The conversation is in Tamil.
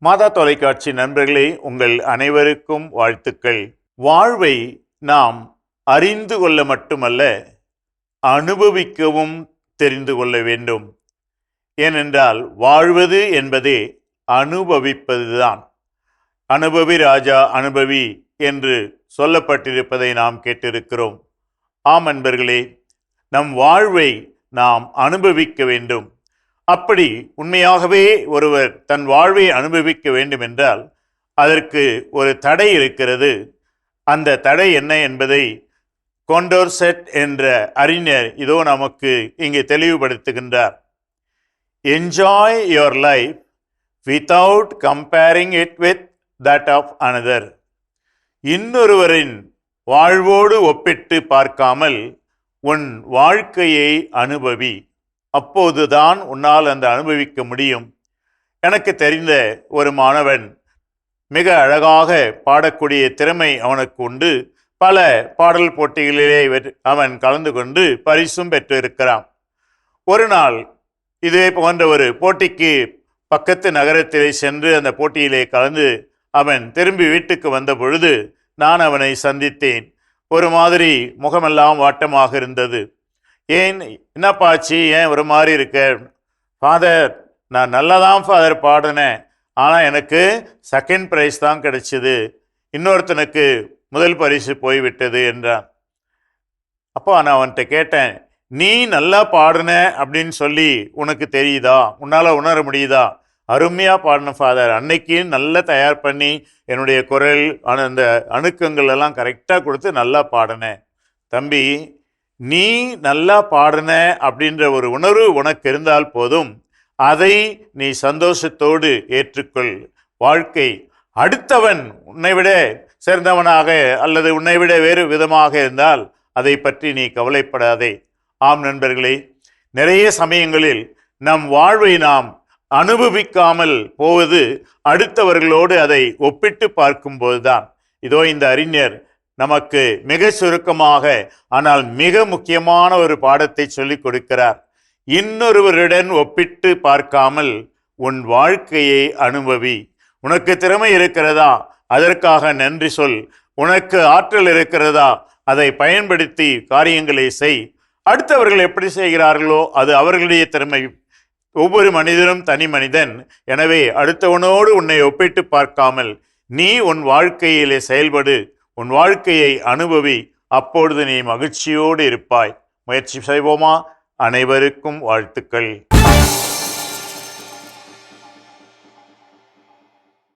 மாதா தொலைக்காட்சி நண்பர்களே உங்கள் அனைவருக்கும் வாழ்த்துக்கள். வாழ்வை நாம் அறிந்து கொள்ள மட்டுமல்ல அனுபவிக்கவும் தெரிந்து கொள்ள வேண்டும். ஏனென்றால் வாழ்வது என்பதே அனுபவிப்பதுதான். அனுபவி ராஜா அனுபவி என்று சொல்லப்பட்டிருப்பதை நாம் கேட்டிருக்கிறோம். ஆம் அன்பர்களே நம் வாழ்வை நாம் அனுபவிக்க வேண்டும். அப்படி உண்மையாகவே ஒருவர் தன் வாழ்வை அனுபவிக்க வேண்டுமென்றால் அதற்கு ஒரு தடை இருக்கிறது. அந்த தடை என்ன என்பதை கொண்டோர்செட் என்ற அறிஞர் இதோ நமக்கு இங்கே தெளிவுபடுத்துகின்றார். Enjoy your life without comparing it with that of another இன்னொருவரின் வாழ்வோடு ஒப்பிட்டு பார்க்காமல் உன் வாழ்க்கையை அனுபவி. அப்போதுதான் உன்னால் அந்த அனுபவிக்க முடியும். எனக்கு தெரிந்த ஒரு மாணவன் மிக அழகாக பாடக்கூடிய திறமை அவனுக்கு உண்டு. பல பாடல் போட்டிகளிலே அவன் கலந்து கொண்டு பரிசும் பெற்றிருக்கிறான். ஒரு நாள் இதே போன்ற ஒரு போட்டிக்கு பக்கத்து நகரத்திலே சென்று அந்த போட்டியிலே கலந்து அவன் திரும்பி வீட்டுக்கு வந்த பொழுது நான் அவனை சந்தித்தேன். ஒரு மாதிரி முகமெல்லாம் வாட்டமாக இருந்தது. ஏன் என்னப்பாச்சு ஏன் ஒரு மாதிரி இருக்க? ஃபாதர் நான் நல்லா தான் ஃபாதர் பாடினேன். ஆனால் எனக்கு செகண்ட் ப்ரைஸ் தான் கிடைச்சிது. இன்னொருத்தனுக்கு முதல் பரிசு போய்விட்டது என்றான். அப்போ நான் அவன்கிட்ட கேட்டேன் நீ நல்லா பாடின அப்படின்னு சொல்லி உனக்கு தெரியுதா? உன்னால் உணர முடியுதா? அருமையாக பாடின ஃபாதர் அன்னைக்கு நல்லா தயார் பண்ணி என்னுடைய குரல் அந்த அணுக்கங்கள் எல்லாம் கரெக்டாக கொடுத்து நல்லா பாடினேன். தம்பி நீ நல்லா பாடின அப்படின்ற ஒரு உணர்வு உனக்கு இருந்தால் போதும். அதை நீ சந்தோஷத்தோடு ஏற்றுக்கொள். வாழ்க்கை அடுத்தவன் உன்னை விட சேர்ந்தவனாக அல்லது உன்னை விட வேறு விதமாக இருந்தால் அதை பற்றி நீ கவலைப்படாதே. ஆம் நண்பர்களே நிறைய சமயங்களில் நம் வாழ்வை நாம் அனுபவிக்காமல் போவது அடுத்தவர்களோடு அதை ஒப்பிட்டு பார்க்கும்போதுதான். இதோ இந்த அறிஞர் நமக்கு மிக சுருக்கமாக ஆனால் மிக முக்கியமான ஒரு பாடத்தை சொல்லிக் கொடுக்கிறார். இன்னொருவருடன் ஒப்பிட்டு பார்க்காமல் உன் வாழ்க்கையை அனுபவி. உனக்கு திறமை இருக்கிறதா? அதற்காக நன்றி சொல். உனக்கு ஆற்றல் இருக்கிறதா? அதை பயன்படுத்தி காரியங்களை செய். அடுத்தவர்கள் எப்படி செய்கிறார்களோ அது அவர்களுடைய திறமை. ஒவ்வொரு மனிதனும் தனி மனிதன். எனவே அடுத்தவனோடு உன்னை ஒப்பிட்டு பார்க்காமல் நீ உன் வாழ்க்கையிலே செயல்படு. உன் வாழ்க்கையை அனுபவி அப்பொழுது நீ மகிழ்ச்சியோடு இருப்பாய். முயற்சி செய்வோமா? அனைவருக்கும் வாழ்த்துக்கள்.